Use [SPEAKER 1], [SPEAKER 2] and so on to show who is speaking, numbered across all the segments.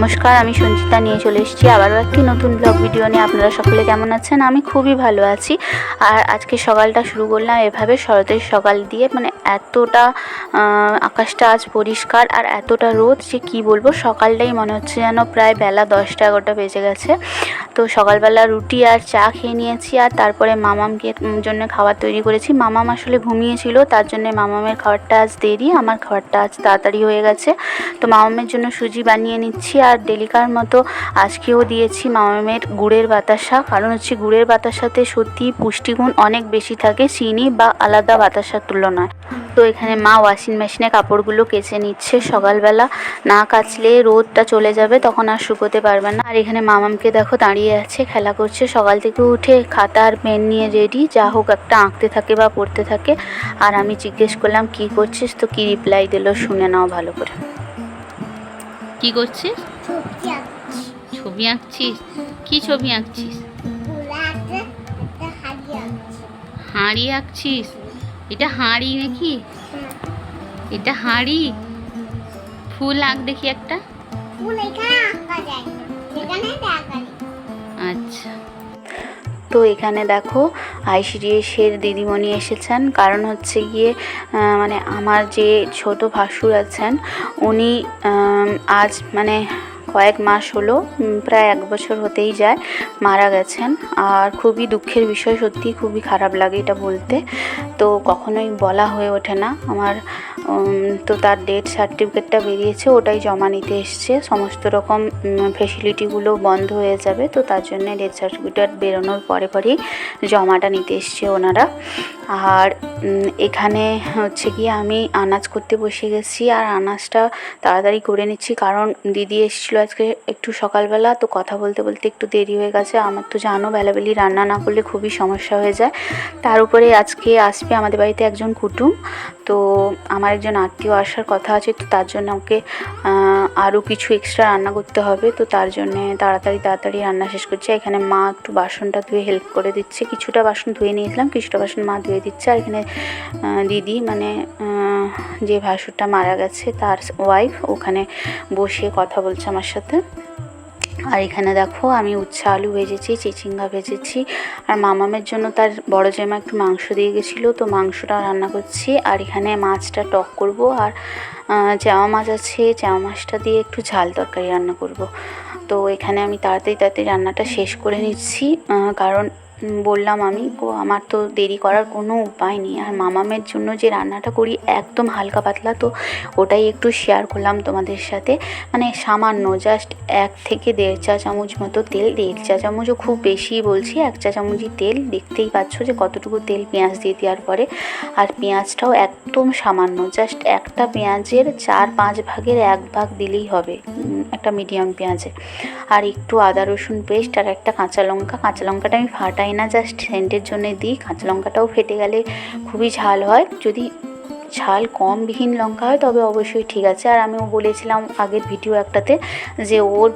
[SPEAKER 1] নমস্কার, আমি সঞ্চিতা নিয়ে চলে এসেছি আবারও একটি নতুন ব্লগ ভিডিও নিয়ে। আপনারা সকলে কেমন আছেন? আমি খুবই ভালো আছি। আর আজকে সকালটা শুরু করলাম এভাবে শরতের সকাল দিয়ে। মানে এতটা আকাশটা আজ পরিষ্কার আর এতটা রোদ যে কি বলব, সকালটাই মনে হচ্ছে যেন প্রায় বেলা দশটা এগারোটা বেজে গেছে। তো সকালবেলা রুটি আর চা খেয়ে নিয়েছি আর তারপরে মামামকে জন্য খাবার তৈরি করেছি। মামাম আসলে ঘুমিয়েছিল, তার জন্য মামামের খাবারটা আজ দেরি, আমার খাবারটা আজ তাড়াতাড়ি হয়ে গেছে। তো মামামের জন্য সুজি বানিয়ে নিচ্ছি আর ডেলিকার মতো আজকেও দিয়েছি মামামের গুড়ের বাতাসা। কারণ হচ্ছে গুড়ের বাতাসাতে সত্যি পুষ্টিগুণ অনেক বেশি থাকে চিনি বা আলাদা বাতাসার তুলনায়। তো এখানে মা ওয়াশিং মেশিনে কাপড়গুলো কেচে নিচ্ছে সকালবেলা। না কাচলে রোদটা চলে যাবে, তখন আর শুকোতে পারবে না। আর এখানে মামামকে দেখো দাঁড়িয়ে আছে, খেলা করছে। সকাল থেকে উঠে খাতা আর পেন নিয়ে রেডি যা হোক একটা আঁকতে থাকে বা পড়তে থাকে। আর আমি জিজ্ঞেস করলাম, কি করছিস? তো কি রিপ্লাই দিল, শুনে নাও ভালো করে। কি করছিস? ছবি আঁকছিস? কি ছবি আঁকছিস? হাঁড়ি আঁকছিস? এটা হাঁড়ি নাকি? এটা হাঁড়ি? ফুল আঁক দেখি একটা। আচ্ছা। তো এখানে দেখো আইসিডিএসের দিদিমণি এসেছেন। কারণ হচ্ছে গিয়ে মানে আমার যে ছোট ভাসুর আছেন, উনি আজ মানে কয়েক মাস হলো প্রায় এক বছর হতেই যায়, মারা গেছেন। আর খুবই দুঃখের বিষয়, সত্যি খুবই খারাপ লাগে এটা বলতে। তো কখনোই বলা হয়ে ওঠে না। আমার তো তার ডেথ সার্টিফিকেটটা বেরিয়েছে, ওটাই জমা নিতে এসছে। সমস্ত রকম ফেসিলিটিগুলো বন্ধ হয়ে যাবে, তো তার জন্য ডেথ সার্টিফিকেট বেরোনোর পরে পরেই জমাটা নিতে এসছে ওনারা। আর এখানে হচ্ছে গিয়ে আমি আনাজ করতে বসে গেছি, আর আনাজটা তাড়াতাড়ি করে নিচ্ছি, কারণ দিদি এসেছিল আজকে একটু সকালবেলা, তো কথা বলতে বলতে একটু দেরি হয়ে গেছে। আমার তো জানো, বেলাবেলি রান্না না করলে খুবই সমস্যা হয়ে যায়। তার উপরে আজকে আসবে আমাদের বাড়িতে একজন কুটুম। তো আমার একজন আত্মীয় আসার কথা আছে, তো তার জন্য ওকে আরও কিছু এক্সট্রা রান্না করতে হবে। তো তার জন্যে তাড়াতাড়ি তাড়াতাড়ি রান্না শেষ করছে। এখানে মা একটু বাসনটা ধুয়ে হেল্প করে দিচ্ছে। কিছুটা বাসন ধুয়ে নিয়েছিলাম, কিছুটা বাসন মা ধুয়ে দিচ্ছে। আর এখানে দিদি মানে যে ভাসুরটা মারা গেছে, তার ওয়াইফ ওখানে বসে কথা বলছে আমার সাথে। আর এখানে দেখো আমি উচ্ছে আলু ভেজেছি, চিচিঙ্গা ভেজেছি। আর মামামের জন্য তার বড় জামা একটু মাংস দিয়ে গেছিল, তো মাংসটা রান্না করছি। আর এখানে মাছটা টক করব আর চাওয়া মাছ আছে, চাওয়া মাছটা দিয়ে একটু ঝাল তরকারি রান্না করব। তো এখানে আমি তাড়াতাড়ি তাড়াতাড়ি রান্নাটা শেষ করে নিচ্ছি কারণ বললাম আমি আমার তো দেরি করার কোনো উপায় নেই। আর মামামের জন্য যে রান্নাটা করি একদম হালকা পাতলা, তো ওটাই একটু শেয়ার করলাম তোমাদের সাথে। মানে সামান্য জাস্ট এক থেকে দেড় চা চামচ মতো তেল, দেড় চা চামচও খুব বেশি বলছি, এক চা চামচই তেল। দেখতেই পাচ্ছ যে কতটুকু তেল পেঁয়াজ দিয়ে দেওয়ার পরে। আর পেঁয়াজটাও একদম সামান্য জাস্ট একটা পেঁয়াজের চার পাঁচ ভাগের এক ভাগ দিলেই হবে একটা মিডিয়াম পেঁয়াজে। আর একটু আদা রসুন পেস্ট আর একটা কাঁচা লঙ্কা। কাঁচা লঙ্কাটা আমি ফাটাই না জাস্ট সেন্টের জন্য দিই। কাঁচা লঙ্কাটাও ফেটে গেলে খুবই ঝাল হয়। যদি ঝাল কম বিহীন লঙ্কা হয়, তবে অবশ্যই ঠিক আছে। আর আমিও বলেছিলাম আগের ভিডিও একটাতে যে ওর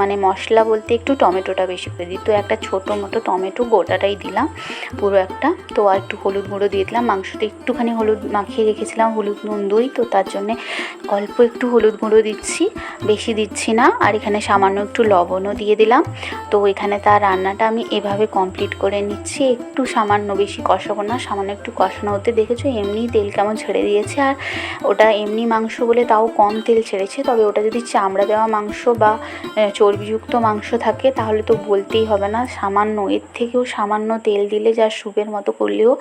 [SPEAKER 1] মানে মশলা বলতে একটু টমেটোটা বেশি করে দিই। তো একটা ছোটো মোটো টমেটো গোটাটাই দিলাম, পুরো একটা। তো আর একটু হলুদ গুঁড়ো দিয়ে দিলাম। মাংসটা একটুখানি হলুদ, মাখিয়ে রেখেছিলাম, হলুদ নুন দই। তো তার জন্যে অল্প একটু হলুদ গুঁড়ো দিচ্ছি, বেশি দিচ্ছি না। আর এখানে সামান্য একটু লবণও দিয়ে দিলাম। তো এখানে তার রান্নাটা আমি এভাবে কমপ্লিট করে নিচ্ছি। একটু সামান্য বেশি কষাবো না, সামান্য একটু কষানো হতে। দেখেছ এমনি তেল কেমন ছেড়ে দিয়েছে। আর ওটা এমনি মাংস বলে তাও কম তেল ছেড়েছে। তবে ওটা যদি চামড়া দেওয়া মাংস বা চর্বিযুক্ত মাংস থাকে, তাহলে তো বলতেই হবে না। সামান্য, এর থেকেও সামান্য তেল দিলে যা স্যুপের মতো করলেও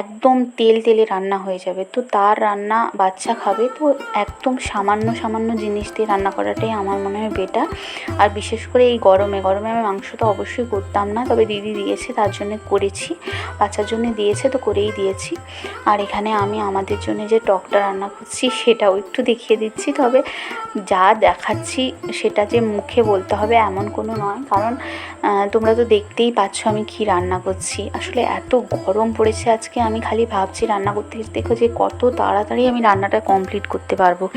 [SPEAKER 1] একদম তেল তেলে রান্না হয়ে যাবে। তো তার রান্না বাচ্চা খাবে, তো একদম সামান্য সামান্য জিনিস দিয়ে রান্না করাটাই আমার মনে হয় বেটার আর বিশেষ করে এই গরমে গরমে আমি মাংস তো অবশ্যই করতাম না, তবে দিদি দিয়েছে, তার জন্য করেছি। বাচ্চার জন্য দিয়েছে, তো করেই দিয়েছি। আর এখানে আমি আমাদের জন্য যে টকটা রান্না করছি, সেটাও একটু দেখিয়ে দিচ্ছি। তবে যা দেখাচ্ছি, সেটা যে মুখে বলতে হবে, এমন কোনো নয়। কারণ তোমরা তো দেখতেই পাচ্ছ আমি কি রান্না করছি। আসলে এত গরম পড়েছে আজকে। আমি খালি ভাবছি রান্না করতে দেখো যে কত তাড়াতাড়ি আমি রান্নাটা কমপ্লিট করতে পারব।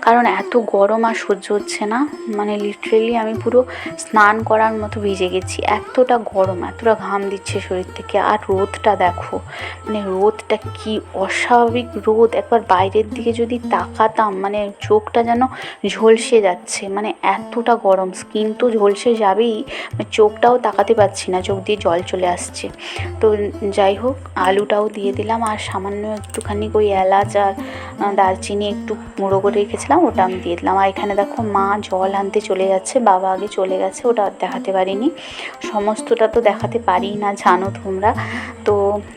[SPEAKER 1] কারণ এত গরম আর সহ্য হচ্ছে না। মানে লিটারেলি আমি পুরো স্নান করার মতো ভিজে গেছি। এতটা গরম, এতটা ঘাম দিচ্ছে শরীর থেকে। আর রোদটা দেখো মানে রোদটা কি অস্বাভাবিক রোদ। একবার বাইরের দিকে যদি তাকাতাম মানে চোখটা যেন ঝলসে যাচ্ছে। মানে এতটা গরম স্কিন তো ঝলসে যাবেই। মানে চোখটাও তাকাতে পারছি না, চোখ দিয়ে জল চলে আসছে। তো যাই হোক, আলুটাও দিয়ে দিলাম আর সামান্য একটুখানি ওই এলাচ আর দারচিনি একটু গুঁড়ো করে রেখেছিলাম, ওটা আমি দিয়ে দিলাম। আর এখানে দেখো মা জল আনতে চলে যাচ্ছে, বাবা আগে চলে গেছে, ওটা দেখাতে পারিনি। সমস্তটা তো দেখাতে পারি না, জানো তোমরা। তো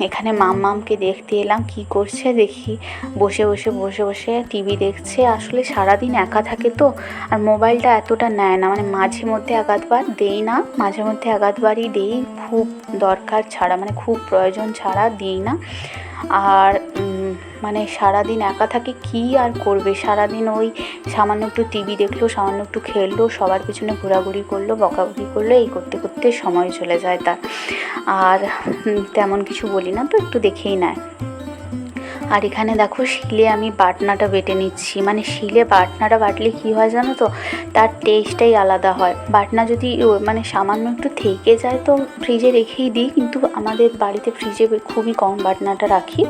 [SPEAKER 1] এখানে মাম্মামকে দেখতে এলাম, কি করছে দেখি। বসে বসে বসে বসে টিভি দেখছে, আসলে সারাদিন একা থাকে তো, আর মোবাইলটা এতটা নেয় না মানে মাঝে মধ্যে একাধবার দেই না, মাঝে মধ্যে একাধবারই দেই, খুব দরকার ছাড়া মানে খুব প্রয়োজন ছাড়া দিই আর উম, মানে সারাদিন একা থাকে কি আর করবে? সারাদিন ওই সামান্য একটু টিভি দেখল সামান্য একটু খেললো সবার পিছনে ঘোরাঘুরি করল বকাবকি করল এই করতে করতে সময় চলে যায় তার। আর তেমন কিছু বলি না তো একটু দেখেই নেয়। আর এখানে দেখো শিলে আমি বাটনাটা বেটে নিচ্ছি। মানে শিলে বাটনাটা বাটলে কী হয় জানো তো? তার টেস্টটাই আলাদা হয়। বাটনা যদি মানে সামান্য একটু থেকে যায় তো ফ্রিজে রেখেই দিই। কিন্তু আমাদের বাড়িতে ফ্রিজে খুবই কম বাটনাটা রাখি।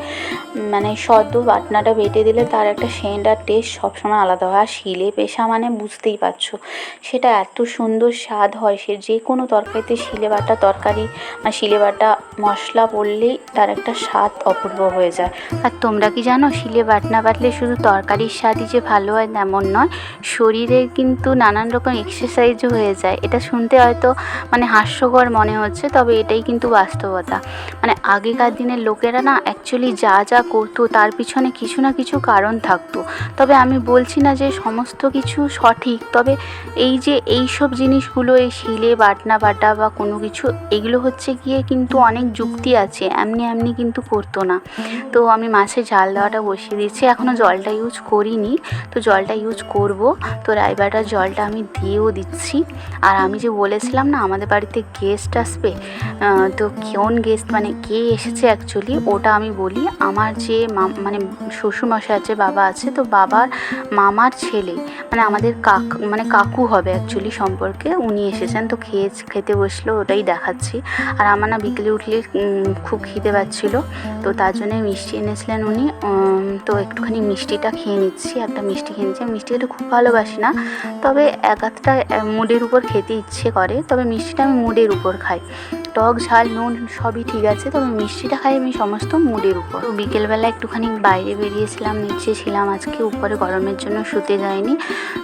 [SPEAKER 1] মানে সদ্য বাটনাটা বেটে দিলে তার একটা সেন্ট আর টেস্ট সবসময় আলাদা হয়। আর শিলে পেশা মানে বুঝতেই পারছ। সেটা এত সুন্দর স্বাদ হয় সে যে কোনো তরকারিতে শিলে বাটা তরকারি আর শিলে বাটা মশলা পড়লেই তার একটা স্বাদ অপূর্ব হয়ে যায়। আর তোমরা কি জানো, শিলে বাটনা বাটলে শুধু তরকারির স্বাদই যে ভালো হয় তেমন নয়, শরীরে কিন্তু নানান রকম এক্সারসাইজও হয়ে যায়। এটা শুনতে হয়তো মানে হাস্যকর মনে হচ্ছে, তবে এটাই কিন্তু বাস্তবতা। মানে আগেকার দিনের লোকেরা না অ্যাকচুয়ালি যা যা করতো, তার পিছনে কিছু না কিছু কারণ থাকতো। তবে আমি বলছি না যে সমস্ত কিছু সঠিক, তবে এই যে এই সব জিনিসগুলো, এই শিলে বাটনা বাটা বা কোনো কিছু, এগুলো হচ্ছে গিয়ে কিন্তু অনেক যুক্তি আছে, এমনি এমনি কিন্তু করতো না। তো আমি মাছে ঝাল দেওয়াটা বসিয়ে দিচ্ছি এখনও জলটা ইউজ করিনি। তো জলটা ইউজ করব। তো রাইবাটার জলটা আমি দিয়েও দিচ্ছি। আর আমি যে বলেছিলাম না, আমাদের বাড়িতে গেস্ট আসবে তো কোন গেস্ট মানে কে এসেছে অ্যাকচুয়ালি ওটা আমি বলি। আমার যে মানে শ্বশুরমশাই আছে, বাবা আছে, তো বাবার মামার ছেলে মানে আমাদের কাক মানে কাকু হবে অ্যাকচুয়ালি সম্পর্কে, উনি এসেছেন। তো খেয়ে, খেতে বসল, ওটাই দেখাচ্ছি। আর আমার না বিকেলে উঠলে খুব খিদে পাচ্ছিলো। তো তার জন্য মিষ্টি এনেছিলেন উনি তো একটুখানি মিষ্টিটা খেয়ে নিচ্ছি, একটা মিষ্টি খেয়ে নিচ্ছি। মিষ্টি খেতে খুব ভালোবাসি না, তবে এক আধটা মুডের উপর খেতে ইচ্ছে করে, তবে মিষ্টিটা আমি মুডের উপর খাই। টক, ঝাল, নুন সবই ঠিক আছে, তবে মিষ্টিটা খাই আমি সমস্ত মুডের উপর। তো বিকেলবেলা একটুখানি বাইরে বেরিয়েছিলাম, নিচে ছিলাম, আজকে উপরে গরমের জন্য শুতে যায়নি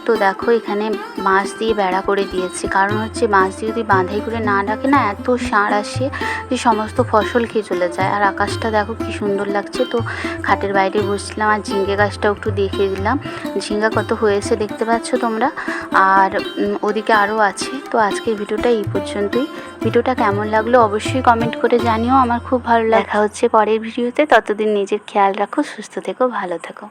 [SPEAKER 1] তো দেখো এখানে বাঁশ দিয়ে বেড়া করে দিয়েছি, কারণ হচ্ছে বাঁশ দিয়ে যদি বাঁধাই করে না ডাকে না, এত সার আসে যে সমস্ত ফসল খেয়ে চলে যায়। আর আকাশটা দেখো কি সুন্দর লাগছে, তো খাটের বাইরে বসলাম আর ঝিঙ্গে গাছটাও একটু দেখে দিলাম। ঝিঙ্গা কত হয়েছে দেখতে পাচ্ছ তোমরা? আর ওদিকে আরও আছে। তো আজকের ভিডিওটা এই পর্যন্তই। ভিডিওটা কেমন লাগল অবশ্যই কমেন্ট করে জানিও। আমার খুব ভালো লেখা হচ্ছে পরের ভিডিওতে। ততদিন নিজের খেয়াল রাখো, সুস্থ থেকো, ভালো থেকো।